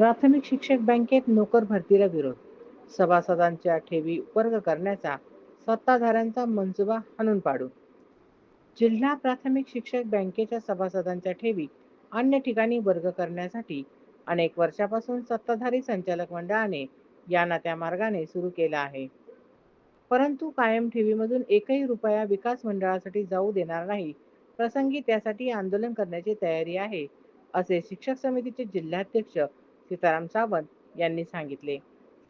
प्राथमिक शिक्षक बँकेत नोकर भरतीला विरोध. सभासदांच्या ठेवी वर्ग करण्याचा सत्ताधाऱ्यांचा मनसुबा हाणून पाडू जिल्हा प्राथमिक शिक्षक बँकेच्या सभासदांच्या ठेवी अन्य ठिकाणी वर्ग करण्यासाठी अनेक वर्षापासून सत्ताधारी संचालक मंडळाने या नात्या मार्गाने सुरू केला आहे. परंतु कायम ठेवीमधून एकही रुपया विकास मंडळासाठी जाऊ देणार नाही प्रसंगी त्यासाठी आंदोलन करण्याची तयारी आहे असे शिक्षक समितीचे जिल्हाध्यक्ष सीताराम सावंत यांनी सांगितले.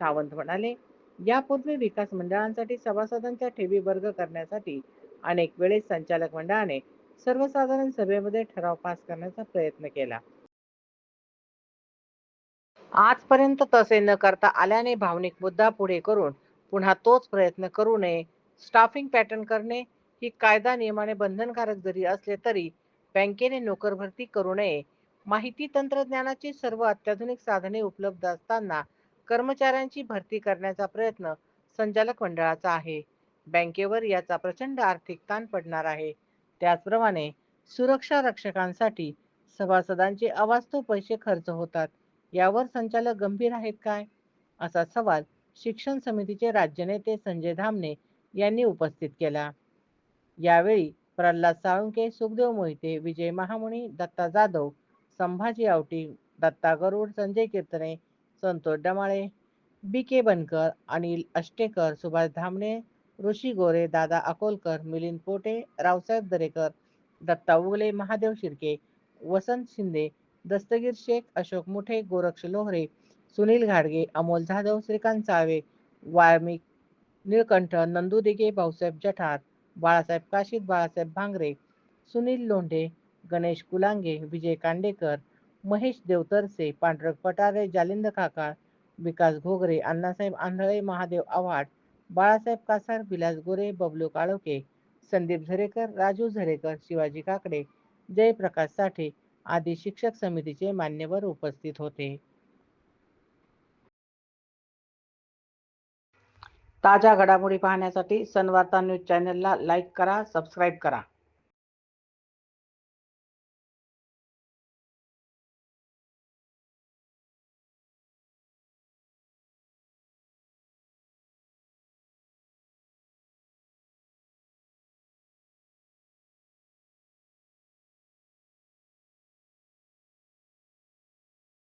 सावंत म्हणाले यापूर्वी विकास मंडळांसाठी सभासदांच्या ठेवी वर्ग करण्यासाठी अनेक वेळेस संचालक मंडळाने सर्वसाधारण सभेमध्ये ठराव पास करण्याचा प्रयत्न केला. आजपर्यंत तसे न करता आल्याने भावनिक मुद्दा पुढे करून पुन्हा तोच प्रयत्न करू नये. स्टाफिंग पॅटर्न करणे ही कायदा नियमाने बंधनकारक जरी असले तरी बँकेने नोकर भरती करू नये. माहिती तंत्रज्ञानाची सर्व अत्याधुनिक साधने उपलब्ध असताना कर्मचाऱ्यांची भरती करण्याचा प्रयत्न संचालक मंडळाचा आहे. बँकेवर याचा प्रचंड आर्थिक ताण पडणार आहे. त्याचप्रमाणे सुरक्षा रक्षकांसाठी सभासदांचे अवास्तव पैसे खर्च होतात. यावर संचालक गंभीर आहेत काय? असा सवाल शिक्षण समितीचे राज्य नेते संजय धामणे यांनी उपस्थित केला. यावेळी प्रल्हाद साळुंके सुखदेव मोहिते विजय महामुनी दत्ता जाधव संभाजी आवटी दत्ता गरुड संजय कीर्तने संतोष डमाळे बी के बनकर अनिल अष्टेकर सुभाष धामणे ऋषी गोरे दादा अकोलकर मिलिंद पोटे रावसाहेब दरेकर दत्ता उगले महादेव शिर्के वसंत शिंदे दस्तगीर शेख अशोक मुठे गोरक्ष लोहरे सुनील घाडगे अमोल जाधव श्रीकांत साळवे वाल्मिक निळकंठ नंदू दिघे भाऊसाहेब जठार बाळासाहेब काशीद बाळासाहेब भांगरे सुनील लोंढे गणेश कुलांगे विजय कांडेकर महेश देवतरसे पांडुरंग पटारे जालिंद काकाळ विकास घोगरे अण्णासाहेब आंधळे महादेव आव्हाड बाळासाहेब कासार विलास गोरे बबलू काळोके संदीप झरेकर राजू झरेकर शिवाजी काकडे जयप्रकाश साठे आदी शिक्षक समितीचे मान्यवर उपस्थित होते. ताज्या घडामोडी पाहण्यासाठी सनवार्ता न्यूज चॅनलला लाईक करा सबस्क्राईब करा.